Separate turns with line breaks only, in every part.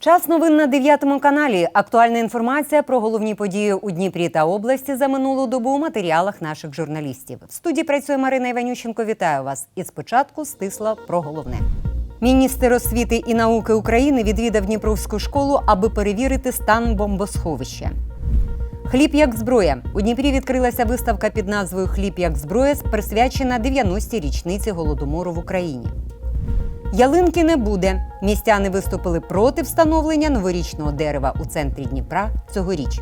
Час новин на 9 каналі. Актуальна інформація про головні події у Дніпрі та області за минулу добу у матеріалах наших журналістів. В студії працює Марина Іванющенко. Вітаю вас. І спочатку стисла про головне. Міністр освіти і науки України відвідав Дніпровську школу, аби перевірити стан бомбосховища. Хліб як зброя. У Дніпрі відкрилася виставка під назвою Хліб як зброя, присвячена 90-й річниці голодомору в Україні. Ялинки не буде. Містяни виступили проти встановлення новорічного дерева у центрі Дніпра цьогоріч.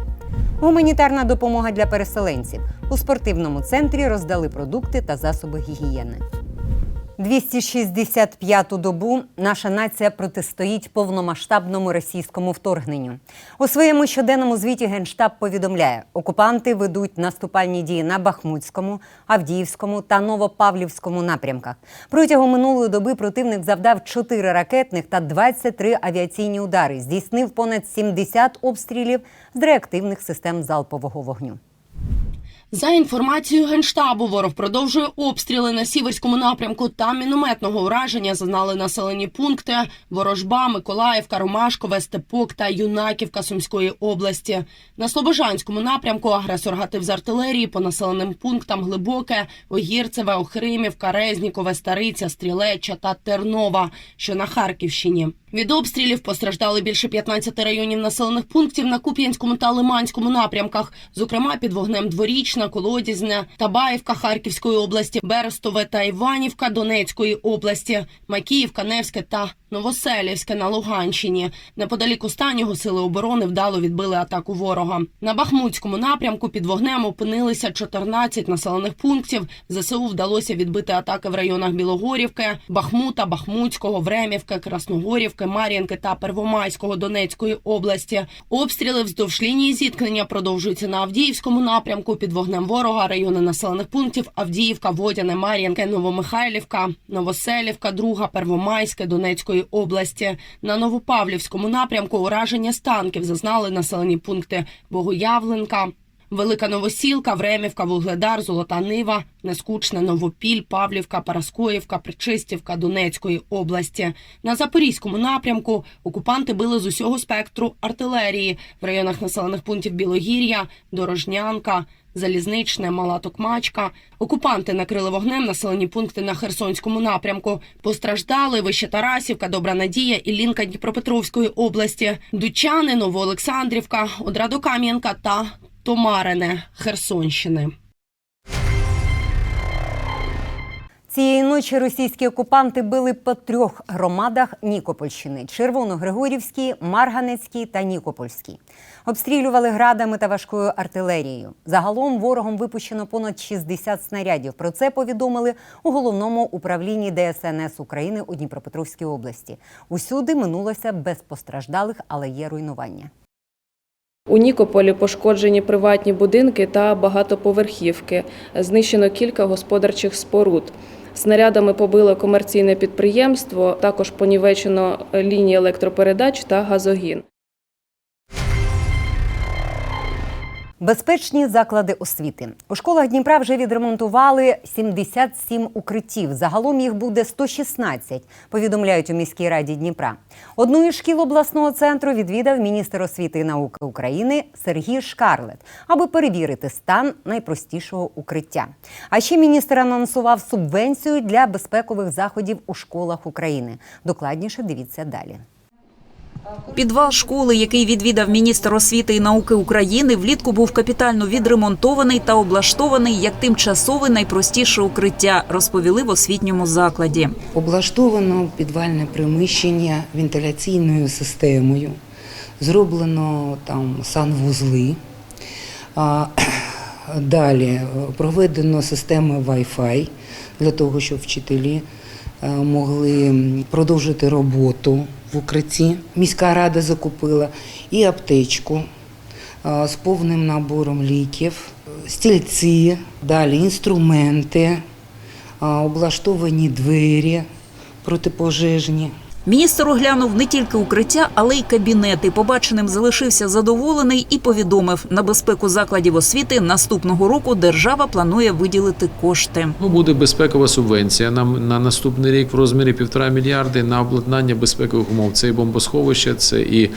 Гуманітарна допомога для переселенців. У спортивному центрі роздали продукти та засоби гігієни. 265-ту добу наша нація протистоїть повномасштабному російському вторгненню. У своєму щоденному звіті Генштаб повідомляє, окупанти ведуть наступальні дії на Бахмутському, Авдіївському та Новопавлівському напрямках. Протягом минулої доби противник завдав 4 ракетних та 23 авіаційні удари, здійснив понад 70 обстрілів з реактивних систем залпового вогню.
За інформацією генштабу, ворог продовжує обстріли на сіверському напрямку та мінометного ураження зазнали населені пункти Ворожба, Миколаївка, Ромашкове, Степок та Юнаківка Сумської області. На Слобожанському напрямку агресор гатив з артилерії по населеним пунктам Глибоке, Огірцеве, Охримівка, Резнікове, Стариця, Стрілеча та Тернова, що на Харківщині. Від обстрілів постраждали більше 15 районів населених пунктів на Куп'янському та Лиманському напрямках, зокрема під вогнем Дворічна, Колодізне, Табаївка Харківської області, Берестове та Іванівка Донецької області, Макіївка, Невське та Новоселівське на Луганщині. Неподалік останнього сили оборони вдало відбили атаку ворога. На Бахмутському напрямку під вогнем опинилися 14 населених пунктів. ЗСУ вдалося відбити атаки в районах Білогорівки, Бахмута, Бахмутського, Времівки, Красногорівки, Мар'їнки та Первомайського Донецької області. Обстріли вздовж лінії зіткнення продовжуються на Авдіївському напрямку. Під вогнем ворога райони населених пунктів Авдіївка, Водяне, Мар'їнки, Новомихайлівка, Новоселівка, Друга, Первомайське, Донецької області. На Новопавлівському напрямку ураження з танків зазнали населені пункти Богоявленка, Велика Новосілка, Времівка, Вугледар, Золота Нива, Нескучне, Новопіль, Павлівка, Параскоївка, Причистівка Донецької області. На Запорізькому напрямку окупанти били з усього спектру артилерії в районах населених пунктів Білогір'я, Дорожнянка, Залізничне, Мала Токмачка. Окупанти накрили вогнем населені пункти на Херсонському напрямку. Постраждали Вище Тарасівка, Добра Надія і Лінка Дніпропетровської області, Дучани, Новоолександрівка, Одрадокам'янка та Томарине Херсонщини.
Цієї ночі російські окупанти били по трьох громадах Нікопольщини: Червоногригорівській, Марганецькій та Нікопольській. Обстрілювали градами та важкою артилерією. Загалом ворогом випущено понад 60 снарядів. Про це повідомили у головному управлінні ДСНС України у Дніпропетровській області. Усюди минулося без постраждалих, але є руйнування.
У Нікополі пошкоджені приватні будинки та багатоповерхівки. Знищено кілька господарчих споруд. Снарядами побило комерційне підприємство, також понівечено лінії електропередач та газогін.
Безпечні заклади освіти у школах Дніпра вже відремонтували 77 укриттів. Загалом їх буде 116, повідомляють у міській раді Дніпра. Одну із шкіл обласного центру відвідав міністр освіти і науки України Сергій Шкарлет, аби перевірити стан найпростішого укриття. А ще міністр анонсував субвенцію для безпекових заходів у школах України. Докладніше дивіться далі.
Підвал школи, який відвідав міністр освіти і науки України, влітку був капітально відремонтований та облаштований як тимчасове найпростіше укриття, розповіли в освітньому закладі.
Облаштовано підвальне приміщення вентиляційною системою, зроблено там санвузли. Далі е, проведено систему Wi-Fi для того, щоб вчителі е, могли продовжити роботу в укритті. Міська рада закупила і аптечку з повним набором ліків, стільці, далі інструменти, облаштовані двері протипожежні.
Міністр оглянув не тільки укриття, але й кабінети. Побаченим залишився задоволений і повідомив, на безпеку закладів освіти наступного року держава планує виділити кошти.
Ну, буде безпекова субвенція на, на наступний рік в розмірі півтора мільярди на обладнання безпекових умов. Це і бомбосховище, це і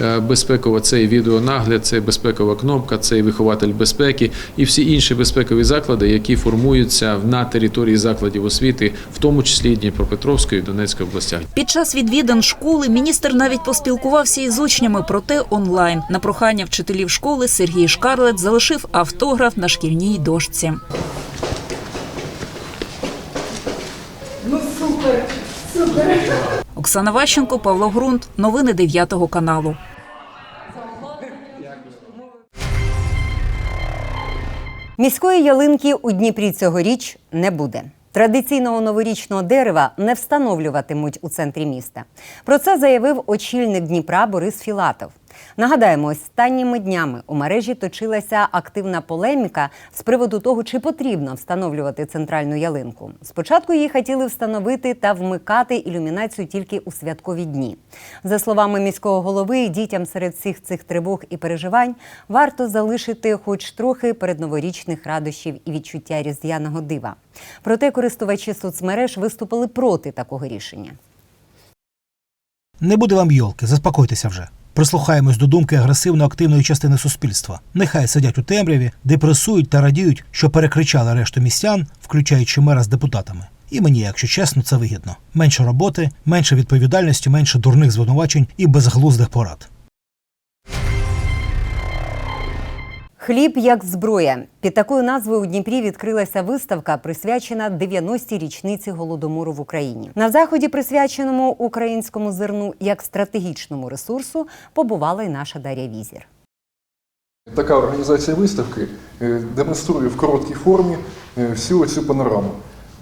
е, безпекова, це і відеонагляд, це і безпекова кнопка, це і вихователь безпеки, і всі інші безпекові заклади, які формуються на території закладів освіти, в тому числі і Дніпропетровської і Донецької областях.
Під час відвідин школи міністр навіть поспілкувався із учнями, проте онлайн. На прохання вчителів школи Сергій Шкарлет залишив автограф на шкільній дошці. Оксана Ващенко, Павло Грунт. Новини 9 каналу.
Міської ялинки у Дніпрі цьогоріч не буде. Традиційного новорічного дерева не встановлюватимуть у центрі міста. Про це заявив очільник Дніпра Борис Філатов. Нагадаємо, останніми днями у мережі точилася активна полеміка з приводу того, чи потрібно встановлювати центральну ялинку. Спочатку її хотіли встановити та вмикати ілюмінацію тільки у святкові дні. За словами міського голови, дітям серед всіх цих тривог і переживань варто залишити хоч трохи передноворічних радощів і відчуття різдвяного дива. Проте користувачі соцмереж виступили проти такого рішення.
Не буде вам йолки, заспокойтеся вже. Прислухаємось до думки агресивно-активної частини суспільства. Нехай сидять у темряві, депресують та радіють, що перекричали решту містян, включаючи мера з депутатами. І мені, якщо чесно, це вигідно. Менше роботи, менше відповідальності, менше дурних звинувачень і безглуздих порад.
Хліб як зброя. Під такою назвою у Дніпрі відкрилася виставка, присвячена 90-й річниці голодомору в Україні. На заході, присвяченому українському зерну як стратегічному ресурсу, побувала й наша Дар'я Візір.
Така організація виставки е, демонструє в короткій формі е, всю цю панораму,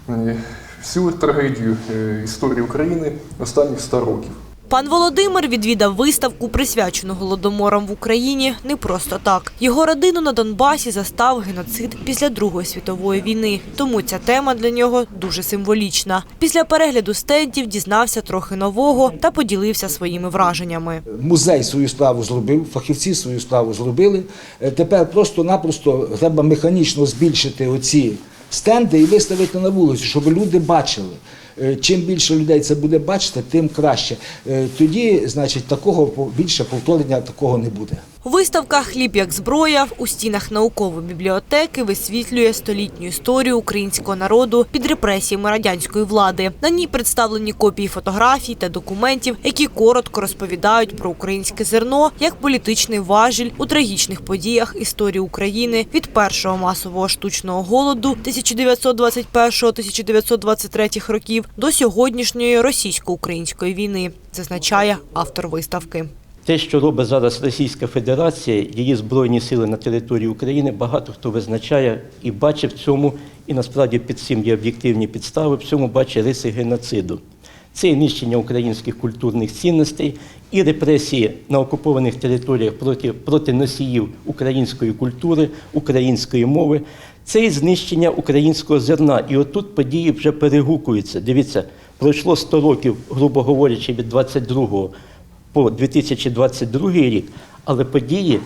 е, всю трагедію історії України останніх 100 років.
Пан Володимир відвідав виставку, присвячену голодоморам в Україні, не просто так. Його родину на Донбасі застав геноцид після Другої світової війни. Тому ця тема для нього дуже символічна. Після перегляду стендів дізнався трохи нового та поділився своїми враженнями.
Музей свою справу зробив, фахівці свою справу зробили. Е, Тепер просто-напросто треба механічно збільшити оці стенди і виставити на вулицю, щоб люди бачили. Е, Чим більше людей це буде бачити, тим краще. Е, Тоді, значить, такого більше повторення такого не буде.
Виставка Хліб як зброя у стінах наукової бібліотеки висвітлює столітню історію українського народу під репресіями радянської влади. На ній представлені копії фотографій та документів, які коротко розповідають про українське зерно як політичний важіль у трагічних подіях історії України від першого масового штучного голоду 1921-1923 років до сьогоднішньої російсько-української війни, зазначає автор виставки.
Те, що робить зараз Російська Федерація, її збройні сили на території України, багато хто визначає і бачить в цьому, і насправді під цим є об'єктивні підстави, в цьому бачить риси геноциду. Це і нищення українських культурних цінностей, і репресії на окупованих територіях проти, проти носіїв української культури, української мови. Це і знищення українського зерна. І отут події вже перегукуються. Дивіться, пройшло 100 років, грубо говорячи, від 22 по 2022 рік, але події,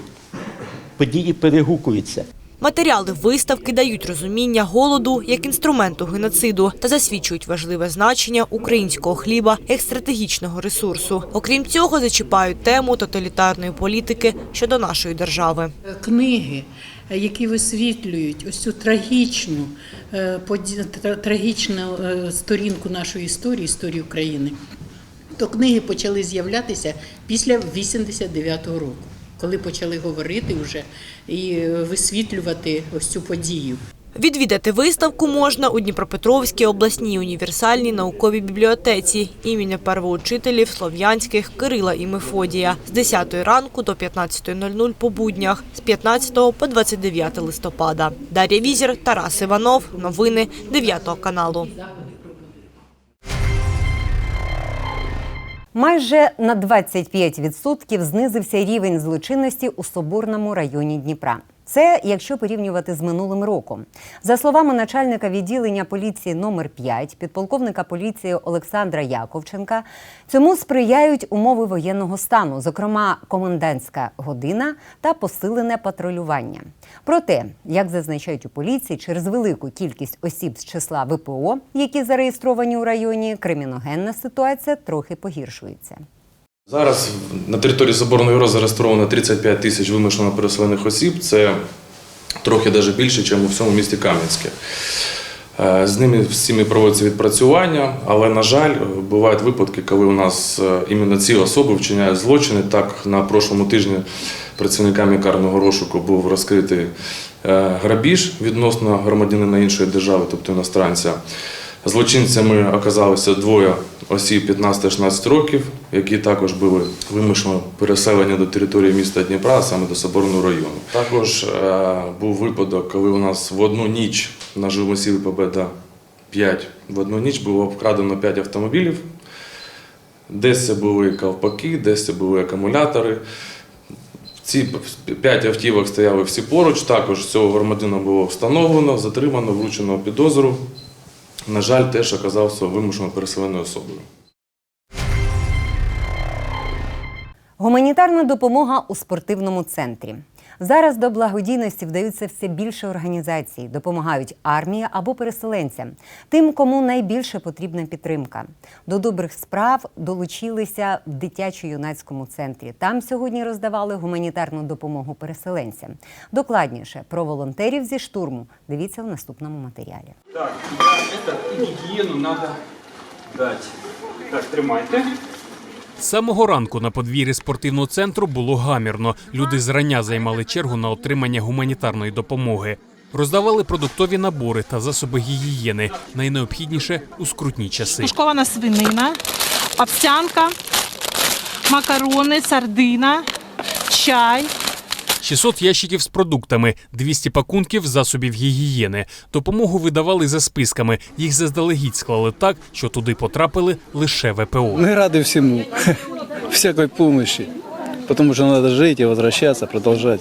події перегукуються.
Матеріали виставки дають розуміння голоду як інструменту геноциду та засвідчують важливе значення українського хліба як стратегічного ресурсу. Окрім цього, зачіпають тему тоталітарної політики щодо нашої держави.
книги, які висвітлюють ось цю трагічну, е, трагічну е, сторінку нашої історії, історії України, то книги почали з'являтися після 89-го року, коли почали говорити вже і е, висвітлювати ось цю подію.
Відвідати виставку можна у Дніпропетровській обласній універсальній науковій бібліотеці імені первоучителів слов'янських Кирила і Мефодія з 10 ранку до 15.00 по буднях, з 15 по 29 листопада. Дар'я Візір, Тарас Іванов. Новини 9 каналу.
Майже на 25% знизився рівень злочинності у Соборному районі Дніпра. Це якщо порівнювати з минулим роком. За словами начальника відділення поліції номер 5 підполковника поліції Олександра Яковченка, цьому сприяють умови воєнного стану, зокрема комендантська година та посилене патрулювання. Проте, як зазначають у поліції, через велику кількість осіб з числа ВПО, які зареєстровані у районі, криміногенна ситуація трохи погіршується.
Зараз на території Соборної РО зареєстровано 35 тисяч вимушено переселених осіб. Це трохи навіть більше, ніж у всьому місті Кам'янське. Е, З ними всіми проводиться відпрацювання, але, на жаль, бувають випадки, коли у нас е, іменно ці особи вчиняють злочини. Так, на прошлому тижні працівниками карного розшуку був розкритий е, грабіж відносно громадянина іншої держави, тобто іностранця. Злочинцями оказалися двоє осіб 15-16 років, які також були вимушено переселені до території міста Дніпра, саме до Соборного району. Також е, був випадок, коли у нас в одну ніч на Живосілі Победа 5 в одну ніч було вкрадено 5 автомобілів. Десь це були ковпаки, десь це були акумулятори. Ці п'ять автівок стояли всі поруч. Також цього громадянина було встановлено, затримано, вручено підозру. На жаль, теж оказався вимушено переселеною особою.
Гуманітарна допомога у спортивному центрі. Зараз до благодійності вдаються все більше організацій, допомагають армії або переселенцям, тим, кому найбільше потрібна підтримка. До добрих справ долучилися в дитячо-юнацькому центрі. Там сьогодні роздавали гуманітарну допомогу переселенцям. Докладніше про волонтерів зі штурму дивіться в наступному матеріалі.
Так, да, это гигиену надо. Так, тримайте.
Самого ранку на подвір'ї спортивного центру було гамірно. Люди зрання займали чергу на отримання гуманітарної допомоги. Роздавали продуктові набори та засоби гігієни, найнеобхідніше у скрутні часи.
Тушкована свинина, овсянка, макарони, сардина, чай.
600 ящиків з продуктами, 200 пакунків засобів гігієни. Допомогу видавали за списками. Їх заздалегідь склали так, що туди потрапили лише ВПО.
Мы рады всему, всякой помощи, потому что надо жить и возвращаться, продолжать.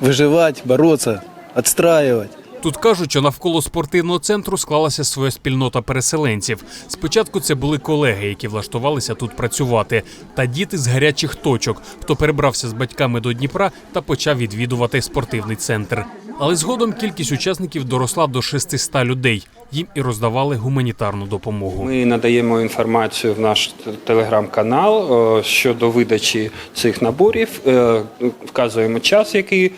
Выживать, бороться, отстраивать.
Тут кажуть, що навколо спортивного центру склалася своя спільнота переселенців. Спочатку це були колеги, які влаштувалися тут працювати, та діти з гарячих точок, хто перебрався з батьками до Дніпра та почав відвідувати спортивний центр. Але згодом кількість учасників доросла до 600 людей. Їм і роздавали гуманітарну допомогу.
Ми надаємо інформацію в наш телеграм-канал е, щодо видачі цих наборів. е, Вказуємо час, який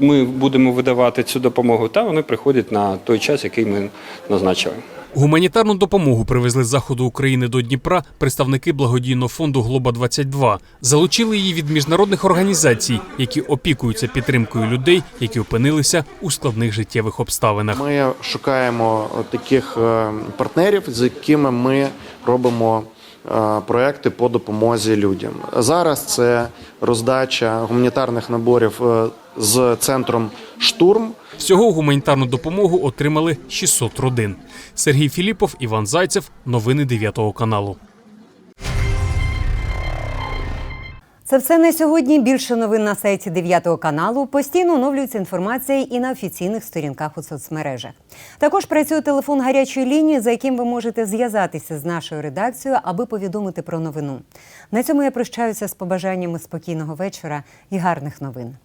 ми будемо видавати цю допомогу, та вони приходять на той час, який ми назначили.
Гуманітарну допомогу привезли з заходу України до Дніпра представники благодійного фонду Глоба 22 Залучили її від міжнародних організацій, які опікуються підтримкою людей, які опинилися у складних життєвих обставинах.
Ми шукаємо таких е, партнерів, з якими ми робимо е, проекти по допомозі людям. Зараз це роздача гуманітарних наборів е, з центром штурм.
Всього гуманітарну допомогу отримали 600 родин. Сергій Філіпов, Іван Зайцев. Новини 9 каналу.
Це все на сьогодні. Більше новин на сайті 9 каналу. Постійно оновлюється інформація і на офіційних сторінках у соцмережах. Також працює телефон гарячої лінії, за яким ви можете зв'язатися з нашою редакцією, аби повідомити про новину. На цьому я прощаюся з побажаннями спокійного вечора і гарних новин.